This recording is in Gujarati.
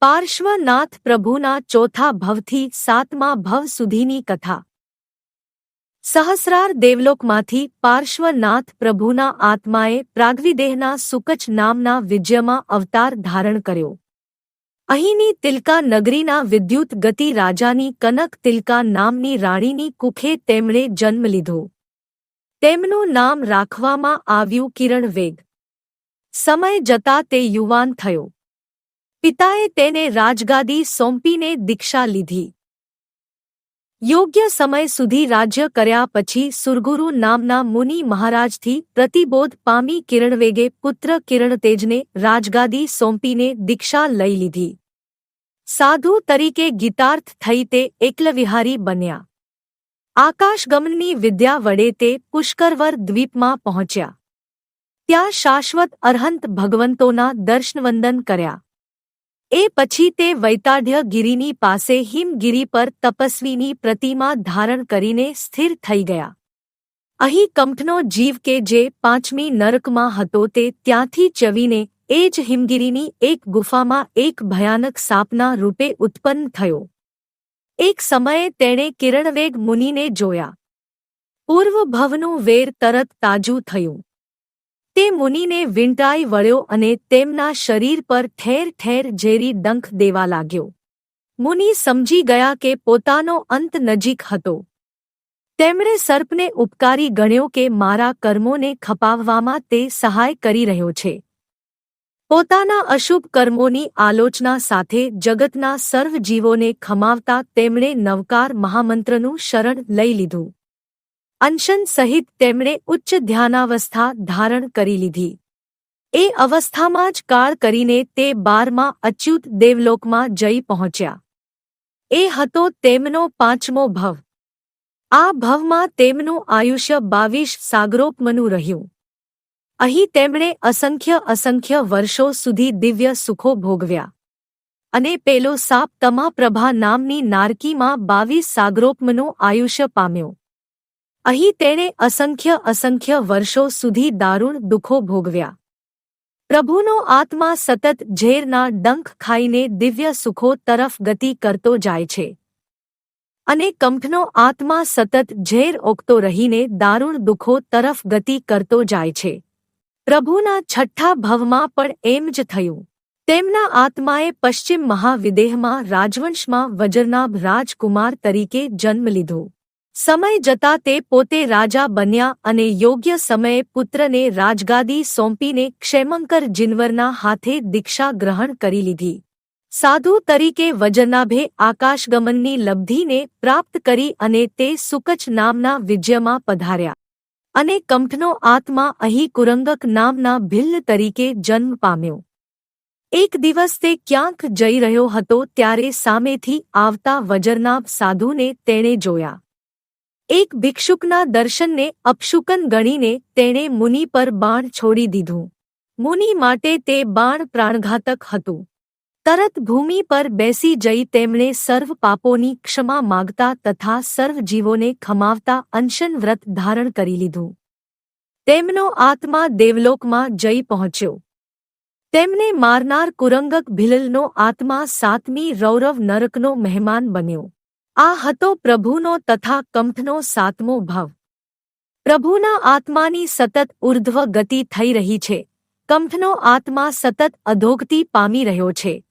પાર્શ્વનાથ પ્રભુના ચોથા ભવથી સાતમા ભવ સુધીની કથા. સહસ્રાર દેવલોકમાંથી પાર્શ્વનાથ પ્રભુના આત્માએ પ્રાગવિદેહના સુકચ નામના વિજયમાં અવતાર ધારણ કર્યો. અહીંની તિલકા નગરીના વિદ્યુત ગતિ રાજાની કનક તિલકા નામની રાણીની કુખે તેમણે જન્મ લીધો. તેમનું નામ રાખવામાં આવ્યું કિરણ વેગ. સમય જતા તે યુવાન થયો. પિતાએ તેને રાજગાદી સોંપીને દીક્ષા લીધી. યોગ્ય સમય સુધી રાજ્ય કર્યા પછી સુરગુરુ નામના મુનિ મહારાજથી પ્રતિબોધ પામી કિરણવેગે પુત્ર કિરણતેજને રાજગાદી સોંપીને દીક્ષા લઈ લીધી. સાધુ તરીકે ગીતાર્થ થઈ તે એકલવિહારી બન્યા. આકાશગમનની વિદ્યા વડે તે પુષ્કરવર દ્વીપમાં પહોંચ્યા. ત્યાં શાશ્વત અરહંત ભગવંતોના દર્શનવંદન કર્યા. એ પછી તે વૈતાઢ્ય ગિરિની પાસે હિમગિરી પર તપસ્વીની પ્રતિમા ધારણ કરીને સ્થિર થઈ ગયા. અહીં કંઠનો જીવ કે જે પાંચમી નરકમાં હતો તે ત્યાંથી ચવીને એ જ હિમગિરીની એક ગુફામાં એક ભયાનક સાપના રૂપે ઉત્પન્ન થયો. એક સમયે તેણે કિરણવેગ મુનિને જોયા. પૂર્વ ભવનું વેર તરત તાજું થયું. તે મુનિને વીંટાઈ વળ્યો અને તેમના શરીર પર ઠેર ઠેર ઝેરી ડંખ દેવા લાગ્યો. મુનિ સમજી ગયા કે પોતાનો અંત નજીક હતો. તેમણે સર્પને ઉપકારી ગણ્યો કે મારા કર્મોને ખપાવવામાં તે સહાય કરી રહ્યો છે. પોતાના અશુભ કર્મોની આલોચના સાથે જગતના સર્વ જીવોને ખમાવતા તેમણે નવકાર મહામંત્રનું શરણ લઈ લીધું. અનશન સહિત તેમણે ઉચ્ચ ધ્યાનાવસ્થા ધારણ કરી લીધી. એ અવસ્થામાં જ કાળ કરીને તે બારમાં અચ્યુત દેવલોકમાં જઈ પહોંચ્યા. એ હતો તેમનો પાંચમો ભવ. આ ભવમાં તેમનું આયુષ્ય બાવીસ સાગરોપમનું રહ્યું. અહીં તેમણે અસંખ્ય અસંખ્ય વર્ષો સુધી દિવ્ય સુખો ભોગવ્યા. અને પેલો સાપ તમાપ્રભા નામની નારકીમાં બાવીસ સાગરોપમનું આયુષ્ય પામ્યો. અહીં તેણે અસંખ્ય અસંખ્ય વર્ષો સુધી દારૂણ દુઃખો ભોગવ્યા. પ્રભુનો આત્મા સતત ઝેરના ડંખ ખાઈને દિવ્ય સુખો તરફ ગતિ કરતો જાય છે. અને કંઠનો આત્મા સતત ઝેર ઓકતો રહીને દારૂણ દુઃખો તરફ ગતિ કરતો જાય છે. પ્રભુના છઠ્ઠા ભવમાં પણ એમ જ થયું. તેમના આત્માએ પશ્ચિમ મહાવિદેહમાં રાજવંશમાં વજરનાભ રાજકુમાર તરીકે જન્મ લીધો. સમય જતા તે પોતે રાજા બન્યા અને યોગ્ય સમયે પુત્રને રાજગાદી સોંપીને ક્ષેમંકર જિનવરના હાથે દીક્ષા ગ્રહણ કરી લીધી. સાધુ તરીકે વજનાભે આકાશગમનની લબ્ધિને પ્રાપ્ત કરી અને તે સુકચ નામના વિજયમાં પધાર્યા. અને કંઠનો આત્મા અહીં કુરંગક નામના ભિલ્લ તરીકે જન્મ પામ્યો. એક દિવસ તે ક્યાંક જઈ રહ્યો હતો ત્યારે સામેથી આવતા વજરનાભ સાધુને તેણે જોયા. એક ભિક્ષુકના દર્શનને અપશુકન ગણીને તેણે મુનિ પર બાણ છોડી દીધું. મુનિ માટે તે બાણ પ્રાણઘાતક હતું. તરત ભૂમિ પર બેસી જઈ તેમણે સર્વ પાપોની ક્ષમા માગતા તથા સર્વ જીવોને ખમાવતા અંશન વ્રત ધારણ કરી લીધું. તેમનો આત્મા દેવલોકમાં જઈ પહોંચ્યો. તેમને મારનાર કુરંગક ભિલલનો આત્મા સાતમી રૌરવ નરકનો મહેમાન બન્યો. આ હતો પ્રભુનો તથા કંઠનો સાતમો ભાવ. પ્રભુના આત્માની સતત ઉર્ધ્વ ગતિ થઈ રહી છે. કંઠનો આત્મા સતત અધોગતિ પામી રહ્યો છે.